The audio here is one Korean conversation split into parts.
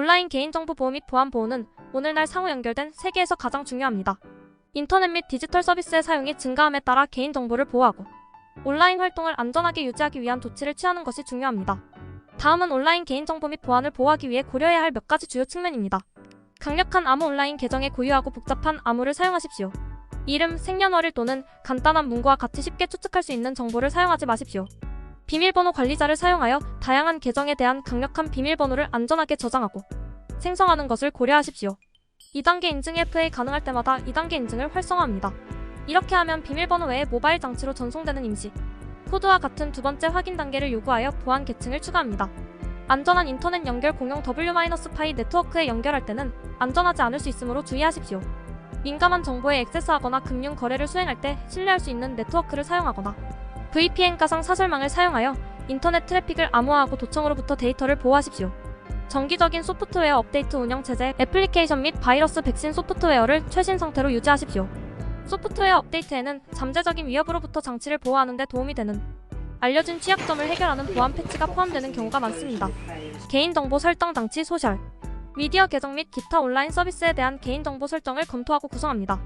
온라인 개인정보 보호 및 보안 보호는 오늘날 상호 연결된 세계에서 가장 중요합니다. 인터넷 및 디지털 서비스의 사용이 증가함에 따라 개인정보를 보호하고 온라인 활동을 안전하게 유지하기 위한 조치를 취하는 것이 중요합니다. 다음은 온라인 개인정보 및 보안을 보호하기 위해 고려해야 할 몇 가지 주요 측면입니다. 강력한 암호 온라인 계정에 고유하고 복잡한 암호를 사용하십시오. 이름, 생년월일 또는 간단한 문구와 같이 쉽게 추측할 수 있는 정보를 사용하지 마십시오. 비밀번호 관리자를 사용하여 다양한 계정에 대한 강력한 비밀번호를 안전하게 저장하고 생성하는 것을 고려하십시오. 2단계 인증 FA 가능할 때마다 2단계 인증을 활성화합니다. 이렇게 하면 비밀번호 외에 모바일 장치로 전송되는 임시 코드와 같은 두 번째 확인 단계를 요구하여 보안 계층을 추가합니다. 안전한 인터넷 연결 공용 W-파이 네트워크에 연결할 때는 안전하지 않을 수 있으므로 주의하십시오. 민감한 정보에 액세스하거나 금융 거래를 수행할 때 신뢰할 수 있는 네트워크를 사용하거나 VPN 가상 사설망을 사용하여 인터넷 트래픽을 암호화하고 도청으로부터 데이터를 보호하십시오. 정기적인 소프트웨어 업데이트 운영 체제, 애플리케이션 및 바이러스 백신 소프트웨어를 최신 상태로 유지하십시오. 소프트웨어 업데이트에는 잠재적인 위협으로부터 장치를 보호하는 데 도움이 되는 알려진 취약점을 해결하는 보안 패치가 포함되는 경우가 많습니다. 개인정보 설정 장치 소셜 미디어 계정 및 기타 온라인 서비스에 대한 개인정보 설정을 검토하고 구성합니다.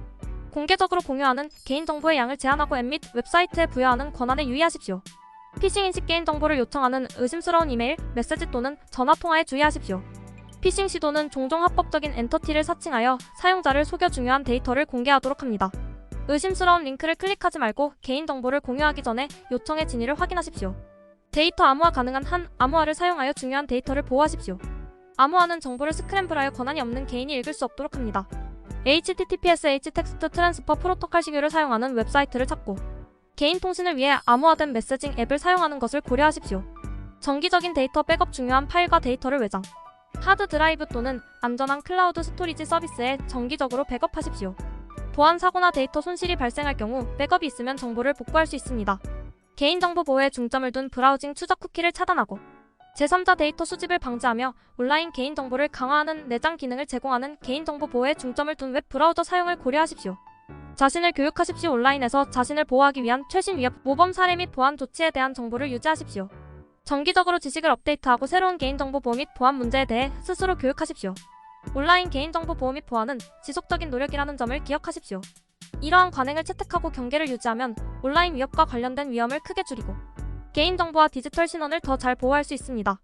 공개적으로 공유하는 개인정보의 양을 제한하고 앱 및 웹사이트에 부여하는 권한에 유의하십시오. 피싱 인식 개인정보를 요청하는 의심스러운 이메일, 메시지 또는 전화 통화에 주의하십시오. 피싱 시도는 종종 합법적인 엔터티를 사칭하여 사용자를 속여 중요한 데이터를 공개하도록 합니다. 의심스러운 링크를 클릭하지 말고 개인정보를 공유하기 전에 요청의 진위를 확인하십시오. 데이터 암호화 가능한 한 암호화를 사용하여 중요한 데이터를 보호하십시오. 암호화는 정보를 스크램블하여 권한이 없는 개인이 읽을 수 없도록 합니다. HTTPS H 텍스트 트랜스퍼 프로토콜 시규를 사용하는 웹사이트를 찾고 개인 통신을 위해 암호화된 메시징 앱을 사용하는 것을 고려하십시오. 정기적인 데이터 백업 중요한 파일과 데이터를 외장, 하드 드라이브 또는 안전한 클라우드 스토리지 서비스에 정기적으로 백업하십시오. 보안 사고나 데이터 손실이 발생할 경우 백업이 있으면 정보를 복구할 수 있습니다. 개인정보 보호에 중점을 둔 브라우징 추적 쿠키를 차단하고 제3자 데이터 수집을 방지하며 온라인 개인정보를 강화하는 내장 기능을 제공하는 개인정보 보호에 중점을 둔 웹 브라우저 사용을 고려하십시오. 자신을 교육하십시오. 온라인에서 자신을 보호하기 위한 최신 위협, 모범 사례 및 보안 조치에 대한 정보를 유지하십시오. 정기적으로 지식을 업데이트하고 새로운 개인정보 보호 및 보안 문제에 대해 스스로 교육하십시오. 온라인 개인정보 보호 및 보안은 지속적인 노력이라는 점을 기억하십시오. 이러한 관행을 채택하고 경계를 유지하면 온라인 위협과 관련된 위험을 크게 줄이고 개인정보와 디지털 신원을 더 잘 보호할 수 있습니다.